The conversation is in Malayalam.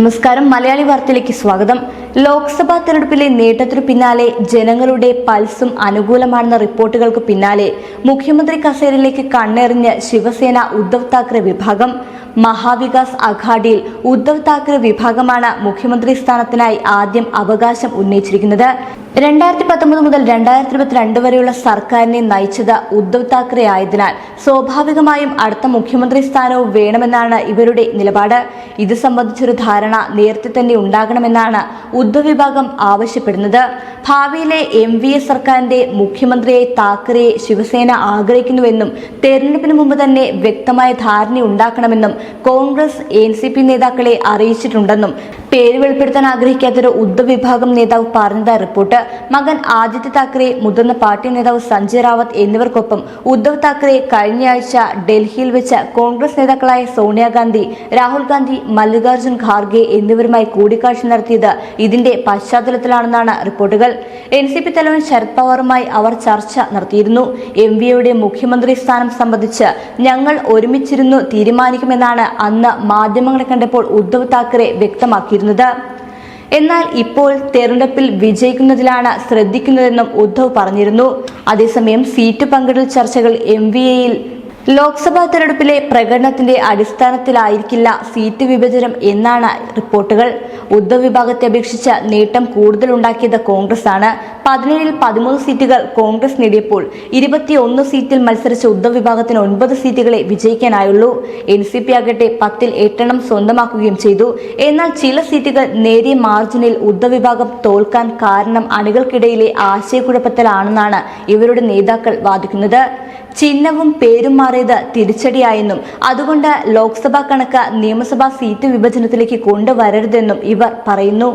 നമസ്കാരം. മലയാളി വാർത്തയിലേക്ക് സ്വാഗതം. ലോക്സഭാ തെരഞ്ഞെടുപ്പിലെ നേട്ടത്തിനു പിന്നാലെ ജനങ്ങളുടെ പൾസും അനുകൂലമാണെന്ന റിപ്പോർട്ടുകൾക്ക് പിന്നാലെ മുഖ്യമന്ത്രി കസേരയിലേക്ക് കണ്ണെറിഞ്ഞ് ശിവസേന ഉദ്ധവ് താക്കറെ വിഭാഗം. മഹാവികാസ് അഘാഡിയിൽ ഉദ്ധവ് താക്കറെ വിഭാഗമാണ് മുഖ്യമന്ത്രി സ്ഥാനത്തിനായി ആദ്യം അവകാശം ഉന്നയിച്ചിരിക്കുന്നത്. രണ്ടായിരത്തി പത്തൊമ്പത് മുതൽ രണ്ടായിരത്തി ഇരുപത്തിരണ്ട് വരെയുള്ള സർക്കാരിനെ നയിച്ചത് ഉദ്ധവ് താക്കറെ ആയതിനാൽ സ്വാഭാവികമായും അടുത്ത മുഖ്യമന്ത്രി സ്ഥാനവും വേണമെന്നാണ് ഇവരുടെ നിലപാട്. ഇത് സംബന്ധിച്ചൊരു ധാരണ നേരത്തെ തന്നെ ഉണ്ടാകണമെന്നാണ് ഉദ്ധവ് വിഭാഗം ആവശ്യപ്പെടുന്നത്. ഭാവിയിലെ എം വി എസ് സർക്കാരിന്റെ മുഖ്യമന്ത്രിയെ താക്കറെയെ ശിവസേന ആഗ്രഹിക്കുന്നുവെന്നും തെരഞ്ഞെടുപ്പിന് മുമ്പ് തന്നെ വ്യക്തമായ ധാരണ ഉണ്ടാക്കണമെന്നും കോൺഗ്രസ് എൻ സി പി നേതാക്കളെ അറിയിച്ചിട്ടുണ്ടെന്നും പേര് വെളിപ്പെടുത്താൻ ആഗ്രഹിക്കാത്തൊരു ഉദ്ധവ് വിഭാഗം നേതാവ് പറഞ്ഞതായി റിപ്പോർട്ട്. മകൻ ആദിത്യ താക്കറെ മുതിർന്ന പാർട്ടി നേതാവ് സഞ്ജയ് റാവത്ത് എന്നിവർക്കൊപ്പം ഉദ്ധവ് താക്കറെ കഴിഞ്ഞയാഴ്ച ഡൽഹിയിൽ വെച്ച് കോൺഗ്രസ് നേതാക്കളായ സോണിയാഗാന്ധി രാഹുൽ ഗാന്ധി മല്ലികാർജുൻ ഖാർഗെ എന്നിവരുമായി കൂടിക്കാഴ്ച നടത്തിയത് ഇതിന്റെ പശ്ചാത്തലത്തിലാണെന്നാണ് റിപ്പോർട്ടുകൾ. എൻ സി പി തലവൻ ശരത് പവാറുമായി അവർ ചർച്ച നടത്തിയിരുന്നു. എം വിയുടെ മുഖ്യമന്ത്രി സ്ഥാനം സംബന്ധിച്ച് ഞങ്ങൾ ഒരുമിച്ചിരുന്നു തീരുമാനിക്കുമെന്നാണ് അന്ന് മാധ്യമങ്ങളെ കണ്ടപ്പോൾ ഉദ്ധവ് താക്കറെ വ്യക്തമാക്കിയിരുന്നത്. എന്നാൽ ഇപ്പോൾ തെരഞ്ഞെടുപ്പിൽ വിജയിക്കുന്നതിലാണ് ശ്രദ്ധിക്കുന്നതെന്നും ഉദ്ധവ് പറഞ്ഞിരുന്നു. അതേസമയം സീറ്റ് പങ്കിടൽ ചർച്ചകൾ എം വി എയിൽ ലോക്സഭാ തെരഞ്ഞെടുപ്പിലെ പ്രകടനത്തിന്റെ അടിസ്ഥാനത്തിലായിരിക്കില്ല സീറ്റ് വിഭജനം എന്നാണ് റിപ്പോർട്ടുകൾ. ഉദ്ധവ് വിഭാഗത്തെ അപേക്ഷിച്ച് നേട്ടം കൂടുതലുണ്ടാക്കിയത് കോൺഗ്രസ് ആണ് പതിനേഴിൽ പതിമൂന്ന് സീറ്റുകൾ കോൺഗ്രസ് നേടിയപ്പോൾ ഇരുപത്തിയൊന്ന് സീറ്റിൽ മത്സരിച്ച ഉദ്ധവ് വിഭാഗത്തിന് ഒൻപത് സീറ്റുകളെ വിജയിക്കാനായുള്ളൂ. എൻ സി പി ആകട്ടെ പത്തിൽ എട്ടെണ്ണം സ്വന്തമാക്കുകയും ചെയ്തു. എന്നാൽ ചില സീറ്റുകൾ നേരിയ മാർജിനിൽ ഉദ്ധവ് വിഭാഗം തോൽക്കാൻ കാരണം അണികൾക്കിടയിലെ ആശയക്കുഴപ്പത്തിലാണെന്നാണ് ഇവരുടെ നേതാക്കൾ വാദിക്കുന്നത്. ചിഹ്നവും പേരും മാറിയത് തിരിച്ചടിയായെന്നും അതുകൊണ്ട് ലോക്സഭാ കണക്ക് നിയമസഭാ സീറ്റ് വിഭജനത്തിലേക്ക് കൊണ്ടുവരരുതെന്നും ഇവർ പറയുന്നു.